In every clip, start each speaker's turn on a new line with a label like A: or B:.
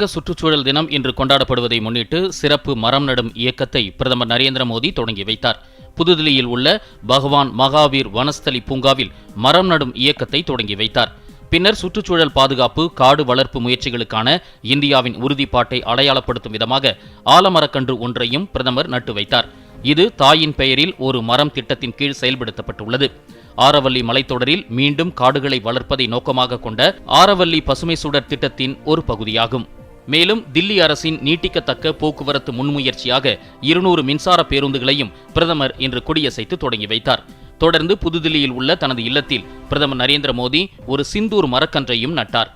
A: உலக சுற்றுச்சூழல் தினம் இன்று கொண்டாடப்படுவதை முன்னிட்டு சிறப்பு மரம் நடும் இயக்கத்தை பிரதமர் நரேந்திர மோடி தொடங்கி வைத்தார் புதுதில்லியில் உள்ள பகவான் மகாவீர் வனஸ்தலி பூங்காவில் மரம் நடும் இயக்கத்தை தொடங்கி வைத்தார் பின்னர் சுற்றுச்சூழல் பாதுகாப்பு காடு வளர்ப்பு முயற்சிகளுக்கான இந்தியாவின் உறுதிப்பாட்டை அடையாளப்படுத்தும் விதமாக ஆலமரக்கன்று ஒன்றையும் பிரதமர் நட்டு வைத்தார் இது தாயின் பெயரில் ஒரு மரம் திட்டத்தின் கீழ் செயல்படுத்தப்பட்டுள்ளது ஆரவல்லி மலைத்தொடரில் மீண்டும் காடுகளை வளர்ப்பதை நோக்கமாக கொண்ட ஆரவல்லி பசுமை சுடர் திட்டத்தின் ஒரு பகுதியாகும் மேலும் தில்லி அரசின் நீட்டிக்கத்தக்க போக்குவரத்து முன்முயற்சியாக இருநூறு மின்சார பேருந்துகளையும் பிரதமர் இன்று கொடியசைத்து தொடங்கி வைத்தார் தொடர்ந்து புதுதில்லியில் உள்ள தனது இல்லத்தில் பிரதமர் நரேந்திர மோடி ஒரு சிந்தூர் மரக்கன்றையும் நட்டார்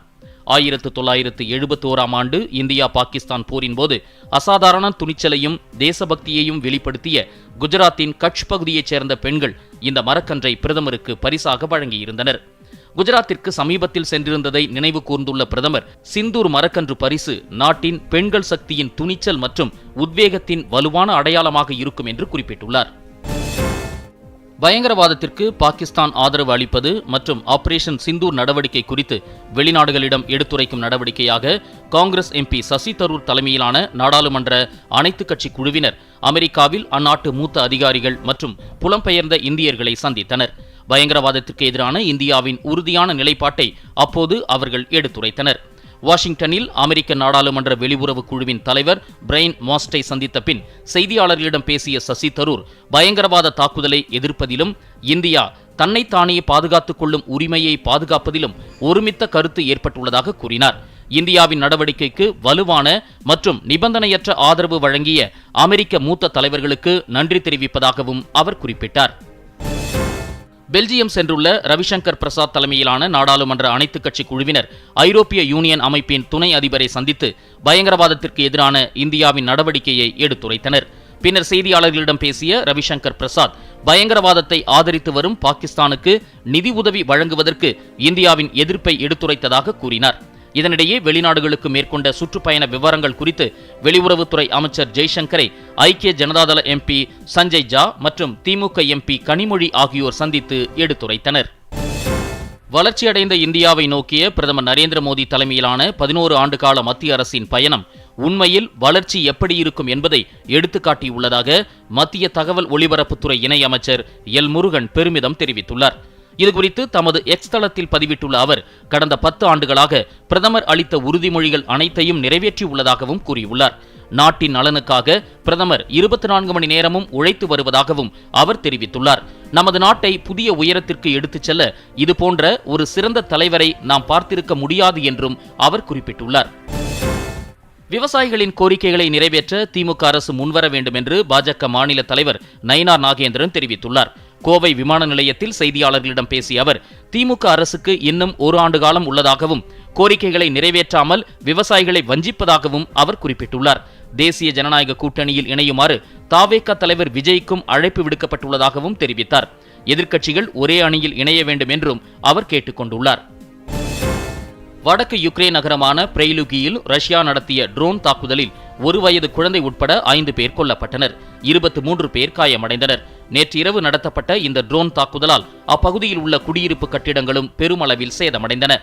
A: ஆயிரத்து தொள்ளாயிரத்து எழுபத்தோராம் ஆண்டு இந்தியா பாகிஸ்தான் போரின் போது அசாதாரண துணிச்சலையும் தேசபக்தியையும் வெளிப்படுத்திய குஜராத்தின் கட்ச் பகுதியைச் சேர்ந்த பெண்கள் இந்த மரக்கன்றை பிரதமருக்கு பரிசாக வழங்கியிருந்தனர் குஜராத்திற்கு சமீபத்தில் சென்றிருந்ததை நினைவு கூர்ந்துள்ள பிரதமர் சிந்தூர் மரக்கன்று பரிசு நாட்டின் பெண்கள் சக்தியின் துணிச்சல் மற்றும் உத்வேகத்தின் வலுவான அடையாளமாக இருக்கும் என்று குறிப்பிட்டுள்ளார் பயங்கரவாதத்திற்கு பாகிஸ்தான் ஆதரவு அளிப்பது மற்றும் ஆபரேஷன் சிந்தூர் நடவடிக்கை குறித்து வெளிநாடுகளிடம் எடுத்துரைக்கும் நடவடிக்கையாக காங்கிரஸ் எம்பி சசி தரூர் தலைமையிலான நாடாளுமன்ற அனைத்துக் கட்சி குழுவினர் அமெரிக்காவில் அந்நாட்டு மூத்த அதிகாரிகள் மற்றும் புலம்பெயர்ந்த இந்தியர்களை சந்தித்தனர் பயங்கரவாதத்திற்கு எதிரான இந்தியாவின் உறுதியான நிலைப்பாட்டை அப்போது அவர்கள் எடுத்துரைத்தனர் வாஷிங்டனில் அமெரிக்க நாடாளுமன்ற வெளியுறவு குழுவின் தலைவர் பிரைன் மாஸ்டை சந்தித்த பின் செய்தியாளர்களிடம் பேசிய சசி தரூர் பயங்கரவாத தாக்குதலை எதிர்ப்பதிலும் இந்தியா தன்னைத்தானே பாதுகாத்துக் கொள்ளும் உரிமையை பாதுகாப்பதிலும் ஒருமித்த கருத்து ஏற்பட்டுள்ளதாக கூறினார் இந்தியாவின் நடவடிக்கைக்கு வலுவான மற்றும் நிபந்தனையற்ற ஆதரவு வழங்கிய அமெரிக்க மூத்த தலைவர்களுக்கு நன்றி தெரிவிப்பதாகவும் அவர் குறிப்பிட்டார் பெல்ஜியம் சென்றுள்ள ரவிசங்கர் பிரசாத் தலைமையிலான நாடாளுமன்ற அனைத்துக் கட்சி குழுவினர் ஐரோப்பிய யூனியன் அமைப்பின் துணை அதிபரை சந்தித்து பயங்கரவாதத்திற்கு எதிரான இந்தியாவின் நடவடிக்கையை எடுத்துரைத்தனர் பின்னர் செய்தியாளர்களிடம் பேசிய ரவிசங்கர் பிரசாத் பயங்கரவாதத்தை ஆதரித்து வரும் பாகிஸ்தானுக்கு நிதி உதவி வழங்குவதற்கு இந்தியாவின் எதிர்ப்பை எடுத்துரைத்ததாக கூறினார் இதனிடையே வெளிநாடுகளுக்கு மேற்கொண்ட சுற்றுப்பயண விவரங்கள் குறித்து வெளியுறவுத்துறை அமைச்சர் ஜெய்சங்கரை ஐக்கிய ஜனதாதள எம்பி சஞ்சய் ஜா மற்றும் திமுக எம்பி கனிமொழி ஆகியோர் சந்தித்து எடுத்துரைத்தனர் வளர்ச்சியடைந்த இந்தியாவை நோக்கிய பிரதமர் நரேந்திர மோடி தலைமையிலான பதினோரு ஆண்டுகால மத்திய அரசின் பயணம் உண்மையில் வளர்ச்சி எப்படி இருக்கும் என்பதை எடுத்துக்காட்டியுள்ளதாக மத்திய தகவல் ஒலிபரப்புத்துறை இணையமைச்சர் எல் முருகன் பெருமிதம் தெரிவித்துள்ளார் இது குறித்து தமது எக்ஸ் தளத்தில் பதிவிட்டுள்ள அவர் கடந்த பத்து ஆண்டுகளாக பிரதமர் அளித்த உறுதிமொழிகள் அனைத்தையும் நிறைவேற்றியுள்ளதாகவும் கூறியுள்ளார் நாட்டின் நலனுக்காக பிரதமர் இருபத்தி நான்கு மணி நேரமும் உழைத்து வருவதாகவும் அவர் தெரிவித்துள்ளார் நமது நாட்டை புதிய உயரத்திற்கு எடுத்துச் செல்ல இதுபோன்ற ஒரு சிறந்த தலைவரை நாம் பார்த்திருக்க முடியாது என்றும் அவர் குறிப்பிட்டுள்ளார் விவசாயிகளின் கோரிக்கைகளை நிறைவேற்ற திமுக அரசு முன்வர வேண்டும் என்று பாஜக மாநில தலைவர் நயினார் நாகேந்திரன் தெரிவித்துள்ளார் கோவை விமான நிலையத்தில் செய்தியாளர்களிடம் பேசிய அவர் திமுக அரசுக்கு இன்னும் ஒரு ஆண்டு காலம் உள்ளதாகவும் கோரிக்கைகளை நிறைவேற்றாமல் விவசாயிகளை வஞ்சிப்பதாகவும் அவர் குறிப்பிட்டுள்ளார் தேசிய ஜனநாயக கூட்டணியில் இணையுமாறு தாவேக தலைவர் விஜய்க்கும் அழைப்பு விடுக்கப்பட்டுள்ளதாகவும் தெரிவித்தார் எதிர்க்கட்சிகள் ஒரே அணியில் இணைய வேண்டும் என்றும் அவர் கேட்டுக்கொண்டுள்ளார் வடக்கு யுக்ரைன் நகரமான பிரெய்லுகியில் ரஷ்யா நடத்திய ட்ரோன் தாக்குதலில் ஒரு வயது குழந்தை உட்பட ஐந்து பேர் கொல்லப்பட்டனர் இருபத்தி மூன்று பேர் காயமடைந்தனர் நேற்று இரவு நடத்தப்பட்ட இந்த ட்ரோன் தாக்குதலால் அப்பகுதியில் உள்ள குடியிருப்பு கட்டிடங்களும் பெருமளவில் சேதமடைந்தன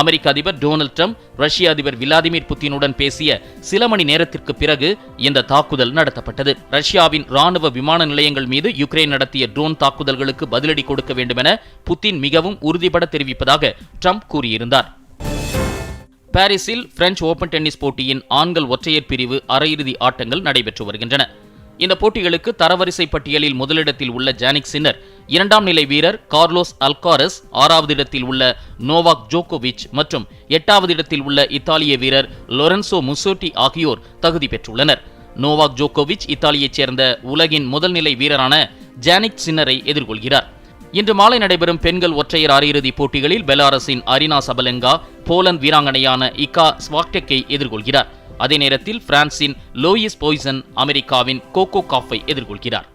A: அமெரிக்க அதிபர் டொனால்ட் ட்ரம்ப் ரஷ்ய அதிபர் விளாடிமிர் புட்டினுடன் பேசிய சில மணி நேரத்திற்கு பிறகு இந்த தாக்குதல் நடத்தப்பட்டது ரஷ்யாவின் ராணுவ விமான நிலையங்கள் மீது யுக்ரைன் நடத்திய ட்ரோன் தாக்குதல்களுக்கு பதிலடி கொடுக்க வேண்டுமென புட்டின் மிகவும் உறுதிபட தெரிவிப்பதாக ட்ரம்ப் கூறியிருந்தார் பாரிஸில் பிரெஞ்சு ஓபன் டென்னிஸ் போட்டியின் ஆண்கள் ஒற்றையர் பிரிவு அரையிறுதி ஆட்டங்கள் நடைபெற்று வருகின்றன இந்த போட்டிகளுக்கு தரவரிசை பட்டியலில் முதலிடத்தில் உள்ள ஜானிக் சின்னர் இரண்டாம் நிலை வீரர் கார்லோஸ் அல்காரஸ் ஆறாவது இடத்தில் உள்ள நோவாக் ஜோகோவிச் மற்றும் எட்டாவது இடத்தில் உள்ள இத்தாலிய வீரர் லொரன்சோ முசோட்டி ஆகியோர் தகுதி பெற்றுள்ளனர் நோவாக் ஜோகோவிச் இத்தாலியைச் சேர்ந்த உலகின் முதல்நிலை வீரரான ஜானிக் சின்னரை எதிர்கொள்கிறார் இன்று மாலை நடைபெறும் பெண்கள் ஒற்றையர் அரையிறுதிப் போட்டிகளில் பெலாரஸின் அரினா சபலெங்கா போலந்து வீராங்கனையான இகா ஸ்வாக்டெக்கை எதிர்கொள்கிறார் அதே நேரத்தில் பிரான்சின் லோயிஸ் போய்சன் அமெரிக்காவின் கோகோ காஃபை எதிர்கொள்கிறார்